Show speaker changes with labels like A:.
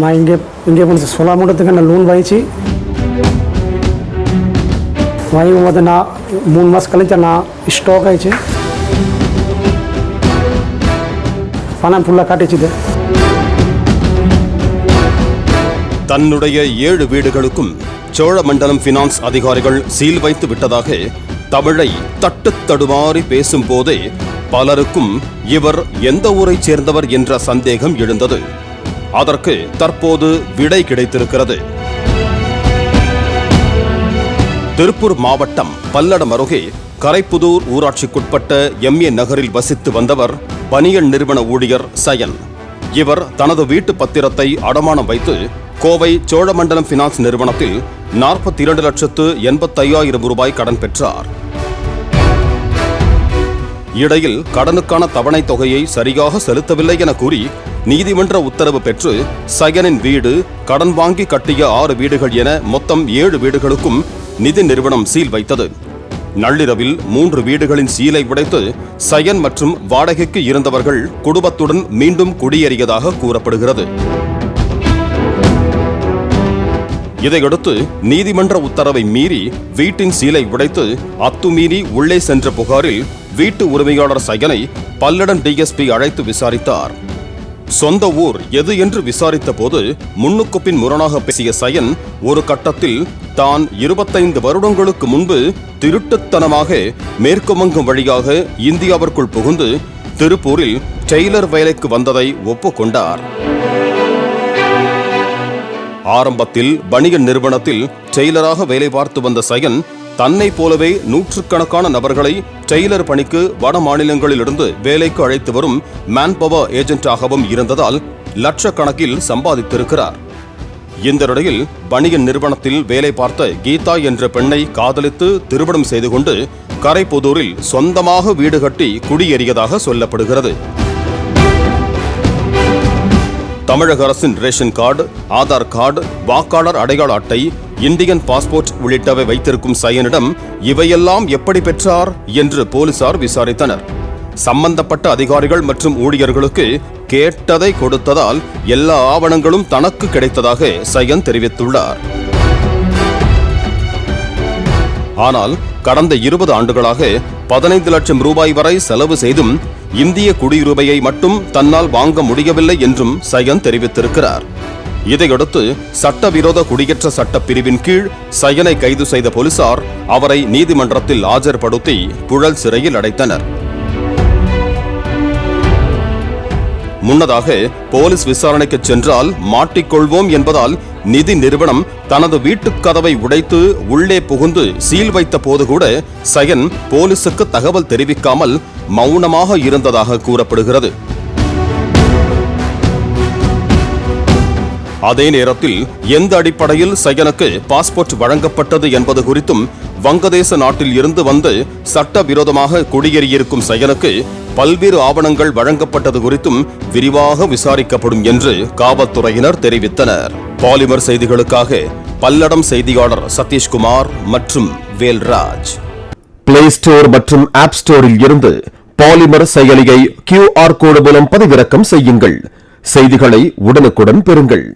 A: நான் இங்கே இங்கே கொஞ்சம் சொல்லாமட்டத்துக்கு நான் லோன் வாங்கிச்சு? வாங்கி போது நான் மூணு மாதம் கழிச்சு நான் ஸ்டாக் ஆயிடுச்சு. பணம் ஃபுல்லாக காட்டிச்சுது
B: தன்னுடைய ஏழு வீடுகளுக்கும் சோழமண்டலம் பினான்ஸ் அதிகாரிகள் சீல் வைத்து விட்டதாக தமிழை தட்டுத் தடுமாறி பலருக்கும் இவர் எந்த ஊரைச் சேர்ந்தவர் என்ற சந்தேகம் எழுந்தது. அதற்கு தற்போது விடை கிடைத்திருக்கிறது. திருப்பூர் மாவட்டம் பல்லடம் அருகே கரைப்புதூர் ஊராட்சிக்குட்பட்ட எம்ஏ நகரில் வசித்து வந்தவர் பனியன் நிறுவன ஊழியர் சயன். இவர் தனது வீட்டு பத்திரத்தை அடமானம் வைத்து கோவை சோழமண்டலம் பினான்ஸ் நிறுவனத்தில் நாற்பத்தி இரண்டு லட்சத்து எண்பத்தையாயிரம் ரூபாய் கடன் பெற்றார். இடையில் கடனுக்கான தவணை தொகையை சரியாக செலுத்தவில்லை என கூறி நீதிமன்ற உத்தரவு பெற்று சயனின் வீடு கடன் வாங்கி கட்டிய ஆறு வீடுகள் என மொத்தம் ஏழு வீடுகளுக்கும் நிதி நிறுவனம் சீல் வைத்தது. நள்ளிரவில் மூன்று வீடுகளின் சீலை உடைத்து சயன் மற்றும் வாடகைக்கு இருந்தவர்கள் குடும்பத்துடன் மீண்டும் குடியேறியதாக கூறப்படுகிறது. இதையடுத்து நீதிமன்ற உத்தரவை மீறி வீட்டின் சீலை உடைத்து அத்துமீறி உள்ளே சென்ற புகாரில் வீட்டு உரிமையாளர் சயனை பல்லடன் டிஎஸ்பி அழைத்து விசாரித்தார். சொந்த ஊர் எது என்று விசாரித்த போது முன்னுக்கு பின் முரணாக பேசிய சயன் ஒரு கட்டத்தில் தான் இருபத்தைந்து வருடங்களுக்கு முன்பு திருட்டுத்தனமாக மேற்கு வங்கம் வழியாக இந்தியாவிற்குள் புகுந்து திருப்பூரில் டெய்லர் வேலைக்கு வந்ததை ஒப்புக்கொண்டார். ஆரம்பத்தில் வணிக நிறுவனத்தில் டெய்லராக வேலை பார்த்து வந்த சயன் தன்னை போலவே நூற்றுக்கணக்கான நபர்களை டெய்லர் பணிக்கு வட மாநிலங்களிலிருந்து வேலைக்கு அழைத்து வரும் மேன்பவர் ஏஜென்ட்டாகவும் இருந்ததால் லட்சக்கணக்கில் சம்பாதித்திருக்கிறார். இந்த நிலையில் வணிக நிறுவனத்தில் வேலை பார்த்த கீதா என்ற பெண்ணை காதலித்து திருமணம் செய்து கொண்டு கரைப்புதூரில் சொந்தமாக வீடு கட்டி குடியேறியதாக சொல்லப்படுகிறது. தமிழக அரசின் ரேஷன் கார்டு ஆதார் கார்டு வாக்காளர் அடையாள அட்டை இந்தியன் பாஸ்போர்ட் உள்ளிட்டவை வைத்திருக்கும் சயனிடம் இவையெல்லாம் எப்படி பெற்றார்? என்று போலீசார் விசாரித்தனர். சம்பந்தப்பட்ட அதிகாரிகள் மற்றும் ஊழியர்களுக்கு கேட்டதை கொடுத்ததால் எல்லா ஆவணங்களும் தனக்கு கிடைத்ததாக சயன் தெரிவித்துள்ளார். ஆனால் கடந்த இருபது ஆண்டுகளாக பதினைந்து லட்சம் ரூபாய் வரை செலவு செய்தும் இந்திய குடியுரிமையை மட்டும் தன்னால் வாங்க முடியவில்லை என்றும் சயன் தெரிவித்திருக்கிறார். இதையடுத்து சட்டவிரோத குடியேற்ற சட்ட பிரிவின் கீழ் சயனை கைது செய்த போலீசார் அவரை நீதிமன்றத்தில் ஆஜர்படுத்தி புழல் சிறையில் அடைத்தனர். முன்னதாக போலீஸ் விசாரணைக்கு சென்றால் மாட்டிக்கொள்வோம் என்பதால் நிதி நிறுவனம் தனது வீட்டுக் கதவை உடைத்து உள்ளே புகுந்து சீல் வைத்த போது கூட சயன் போலீசுக்கு தகவல் தெரிவிக்காமல் மௌனமாக இருந்ததாக கூறப்படுகிறது. அதே நேரத்தில் எந்த அடிப்படையில் சயனுக்கு பாஸ்போர்ட் வழங்கப்பட்டது என்பது குறித்தும் வங்கதேச நாட்டில் இருந்து வந்து சட்டவிரோதமாக குடியேறியிருக்கும் சயனுக்கு பல்வேறு ஆவணங்கள் வழங்கப்பட்டது குறித்தும் விரிவாக விசாரிக்கப்படும் என்று காவல்துறையினர் தெரிவித்தனர். பாலிமர் செய்திகளுக்காக பல்லடம் செய்தியாளர் சதீஷ்குமார் மற்றும் வேல்ராஜ்.
C: பிளே ஸ்டோர் மற்றும் ஆப் ஸ்டோரில் இருந்து பாலிமர் செயலியை கியூஆர் கோடு மூலம் பதிவிறக்கம் செய்யுங்கள். செய்திகளை உடனுக்குடன் பெறுங்கள்.